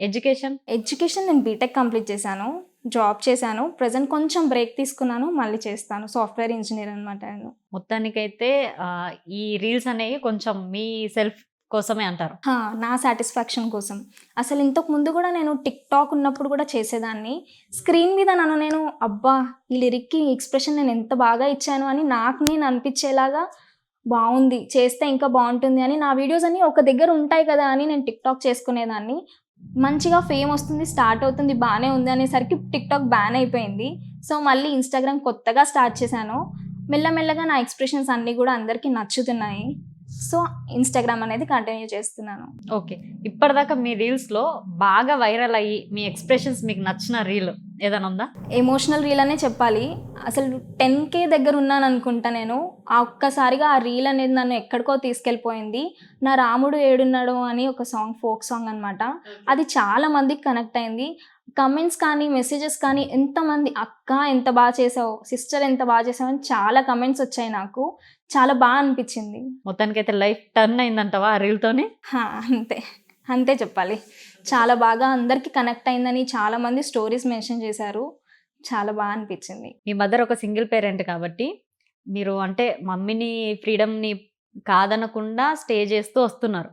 Education? Education నేను BTech complete చేశాను. Job చేశాను. ప్రజెంట్ కొంచెం బ్రేక్ తీసుకున్నాను. మళ్ళీ చేస్తాను. సాఫ్ట్వేర్ ఇంజనీర్ అనమాట నేను. మొత్తానికైతే ఆ, ఈ రీల్స్ అనేవి కొంచెం మీ సెల్ఫ్ కోసమే అంటారు. హా, నా సాటిస్ఫాక్షన్ కోసం. అసలు ఇంతకు ముందు కూడా నేను టిక్ టాక్ ఉన్నప్పుడు కూడా చేసేదాన్ని. స్క్రీన్ మీద నన్ను నేను అబ్బా ఈ లిరిక్కి ఎక్స్ప్రెషన్ నేను ఎంత బాగా ఇచ్చాను అని నాకు నేను అనిపించేలాగా బాగుంది. చేస్తే ఇంకా బాగుంటుంది అని నా వీడియోస్ అన్ని ఒక దగ్గర ఉంటాయి కదా అని నేను టిక్ టాక్ చేసుకునేదాన్ని. మంచిగా ఫేమ్ వస్తుంది స్టార్ట్ అవుతుంది బాగానే ఉంది అనేసరికి టిక్ టాక్ బ్యాన్ అయిపోయింది. సో మళ్ళీ ఇన్స్టాగ్రామ్ కొత్తగా స్టార్ట్ చేశాను. మెల్లమెల్లగా నా ఎక్స్ప్రెషన్స్ అన్నీ కూడా అందరికీ నచ్చుతున్నాయి. సో ఇన్స్టాగ్రామ్ అనేది కంటిన్యూ చేస్తున్నాను. ఓకే. ఇప్పటిదాకా మీ రీల్స్లో బాగా వైరల్ అయ్యి మీ ఎక్స్ప్రెషన్స్ మీకు నచ్చిన రీల్. ఏదైనా ఉందా? ఎమోషనల్ రీల్ అనే చెప్పాలి. అసలు టెన్ కే దగ్గర ఉన్నాను అనుకుంటా నేను. ఆ ఒక్కసారిగా ఆ రీల్ అనేది నన్ను ఎక్కడికో తీసుకెళ్ళిపోయింది. నా రాముడు ఏడున్నాడు అని ఒక సాంగ్ ఫోక్ సాంగ్ అనమాట అది చాలా మందికి కనెక్ట్ అయింది. కమెంట్స్ కానీ మెసేజెస్ కానీ ఎంతమంది అక్క ఎంత బాగా చేసావు? సిస్టర్ ఎంత బాగా చేసావు? అని చాలా కమెంట్స్ వచ్చాయి నాకు. చాలా బాగా అనిపించింది. మొత్తానికైతే లైఫ్ టర్న్ అయిందంటవా ఆ రీల్ తోని? హా, అంతే. అంతే చెప్పాలి. చాలా బాగా అందరికీ కనెక్ట్ అయిందని చాలా మంది స్టోరీస్ మెన్షన్ చేశారు. చాలా బాగా అనిపించింది. మీ మదర్ ఒక సింగిల్ పేరెంట్ కాబట్టి మీరు అంటే మమ్మీని ఫ్రీడమ్ని కాదనకుండా స్టే చేస్తూ వస్తున్నారు.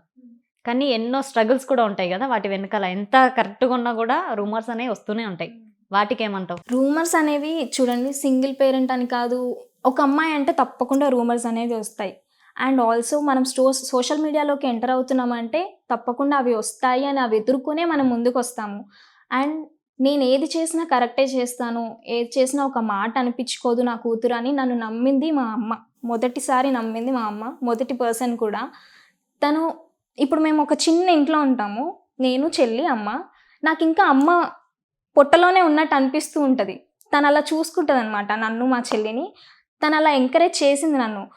కానీ ఎన్నో స్ట్రగుల్స్ కూడా ఉంటాయి కదా వాటి వెనకాల ఎంత కరెక్ట్గా ఉన్నా కూడా రూమర్స్ అనేవి వస్తూనే ఉంటాయి. వాటికి ఏమంటావు రూమర్స్ అనేవి చూడండి సింగిల్ పేరెంట్ అని కాదు ఒక అమ్మాయి అంటే తప్పకుండా రూమర్స్ అనేవి వస్తాయి. అండ్ ఆల్సో మనం స్టో సోషల్ మీడియాలోకి ఎంటర్ అవుతున్నామంటే తప్పకుండా అవి వస్తాయి అని అవి ఎదుర్కొనే మనం ముందుకు వస్తాము అండ్ నేను ఏది చేసినా కరెక్టే చేస్తాను. ఏది చేసినా ఒక మాట అనిపించుకోదు నా కూతురు అని నన్ను నమ్మింది మా అమ్మ. మొదటిసారి నమ్మింది మా అమ్మ. మొదటి పర్సన్ కూడా. తను ఇప్పుడు మేము ఒక చిన్న ఇంట్లో ఉంటాము. నేను చెల్లి అమ్మ. నాకు ఇంకా అమ్మ పొట్టలోనే ఉన్నట్టు అనిపిస్తూ ఉంటుంది. తను అలా చూసుకుంటుంది అనమాట నన్ను మా చెల్లిని. తను అలా ఎంకరేజ్ చేసింది నన్ను.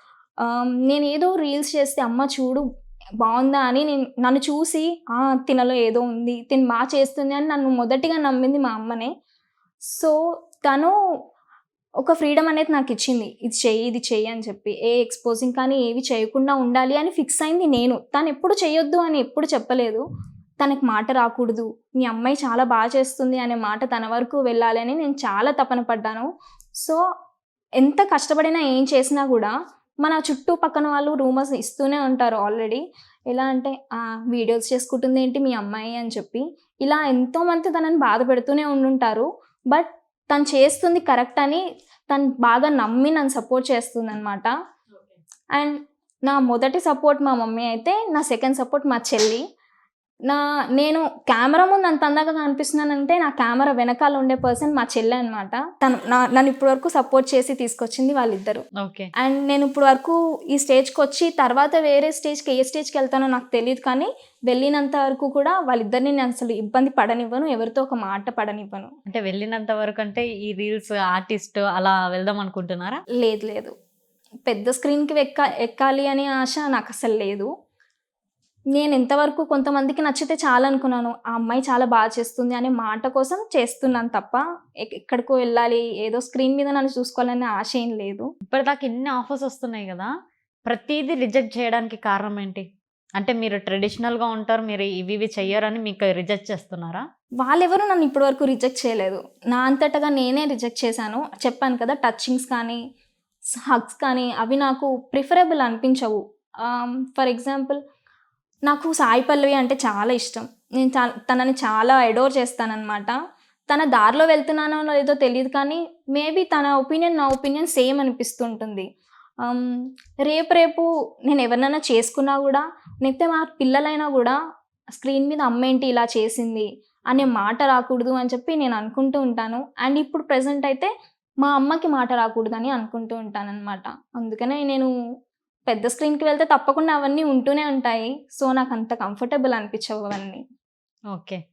నేను ఏదో రీల్స్ చేస్తే అమ్మ చూడు బాగుందా? అని నేను నన్ను చూసి "ఆ, తినలో ఏదో ఉంది తిని బాగా చేస్తుంది అని నన్ను మొదటిగా నమ్మింది మా అమ్మనే. సో తను ఒక ఫ్రీడమ్ అనేది నాకు ఇచ్చింది. ఇది చెయ్యి ఇది చెయ్యి అని చెప్పి. ఏ ఎక్స్పోజింగ్ కానీ ఏవి చేయకుండా ఉండాలి అని ఫిక్స్ అయింది నేను. తను ఎప్పుడు చేయొద్దు అని ఎప్పుడు చెప్పలేదు. తనకు మాట రాకూడదు. మీ అమ్మాయి చాలా బాగా చేస్తుంది అనే మాట తన వరకు వెళ్ళాలి అని నేను చాలా తపన పడ్డాను. సో ఎంత కష్టపడినా ఏం చేసినా కూడా మన చుట్టూ పక్కన వాళ్ళు రూమర్స్ ఇస్తూనే ఉంటారు ఆల్రెడీ ఎలా అంటే "ఆ, వీడియోస్ చేసుకుంటుంది ఏంటి మీ అమ్మాయి అని చెప్పి. ఇలా ఎంతోమంది తనని బాధ పెడుతూనే ఉండుంటారు. బట్ తను చేస్తుంది కరెక్ట్ అని తను బాగా నమ్మి నన్ను సపోర్ట్ చేస్తుంది అనమాట అండ్ నా మొదటి సపోర్ట్ మా మమ్మీ అయితే నా సెకండ్ సపోర్ట్ మా చెల్లి. నా నేను కెమెరా ముందు అంత అందంగా కనిపిస్తున్నానంటే నా కెమెరా వెనకాల ఉండే పర్సన్ మా చెల్లె అనమాట తను నన్ను ఇప్పటి వరకు సపోర్ట్ చేసి తీసుకొచ్చింది వాళ్ళిద్దరు. ఓకే. అండ్ నేను ఇప్పుడు వరకు ఈ స్టేజ్కి వచ్చి తర్వాత వేరే స్టేజ్కి ఏ స్టేజ్కి వెళ్తానో నాకు తెలియదు కానీ వెళ్ళినంత వరకు కూడా వాళ్ళిద్దరిని నేను అసలు ఇబ్బంది పడనివ్వను ఎవరితో ఒక మాట పడనివ్వను. అంటే వెళ్ళినంత వరకు అంటే ఈ రీల్స్ ఆర్టిస్ట్ అలా వెళ్దాం అనుకుంటున్నారా? లేదు లేదు. పెద్ద స్క్రీన్కి ఎక్క ఎక్కాలి అనే ఆశ నాకు అసలు లేదు. నేను ఎంతవరకు కొంతమందికి నచ్చితే చాలా అనుకున్నాను ఆ అమ్మాయి చాలా బాగా చేస్తుంది అనే మాట కోసం చేస్తున్నాను తప్ప ఎక్- ఎక్కడికో వెళ్ళాలి ఏదో స్క్రీన్ మీద నన్ను చూసుకోవాలనే ఆశ ఏం లేదు. ఇప్పటిదాకా ఎన్ని ఆఫర్స్ వస్తున్నాయి కదా ప్రతిదీ రిజెక్ట్ చేయడానికి కారణం ఏంటి? అంటే మీరు ట్రెడిషనల్గా ఉంటారు మీరు ఇవి ఇవి చెయ్యరని మీకు రిజెక్ట్ చేస్తున్నారా? వాళ్ళెవరూ నన్ను ఇప్పటివరకు రిజెక్ట్ చేయలేదు. నా అంతటగా నేనే రిజెక్ట్ చేశాను. చెప్పాను కదా టచింగ్స్ కానీ హగ్స్ కానీ అవి నాకు ప్రిఫరబుల్ అనిపించవు. ఫర్ ఎగ్జాంపుల్ నాకు సాయి పల్లవి అంటే చాలా ఇష్టం. నేను తనని చాలా ఎడోర్ చేస్తానన్నమాట. తన దారిలో వెళ్తున్నానో లేదో తెలియదు కానీ మేబీ తన ఒపీనియన్ నా ఒపీనియన్ సేమ్ అనిపిస్తుంటుంది. రేపు రేపు నేను ఎవరినైనా చేసుకున్నా కూడా లేకపోతే మా పిల్లలైనా కూడా స్క్రీన్ మీద అమ్మేంటి ఇలా చేసింది అనే మాట రాకూడదు అని చెప్పి నేను అనుకుంటూ ఉంటాను. అండ్ ఇప్పుడు ప్రజెంట్ అయితే మా అమ్మకి మాట రాకూడదని అనుకుంటూ ఉంటానన్నమాట. అందుకనే నేను పెద్ద స్క్రీన్కి వెళ్తే తప్పకుండా అవన్నీ ఉంటూనే ఉంటాయి. సో నాకు అంత కంఫర్టబుల్ అనిపించవు అవన్నీ. ఓకే.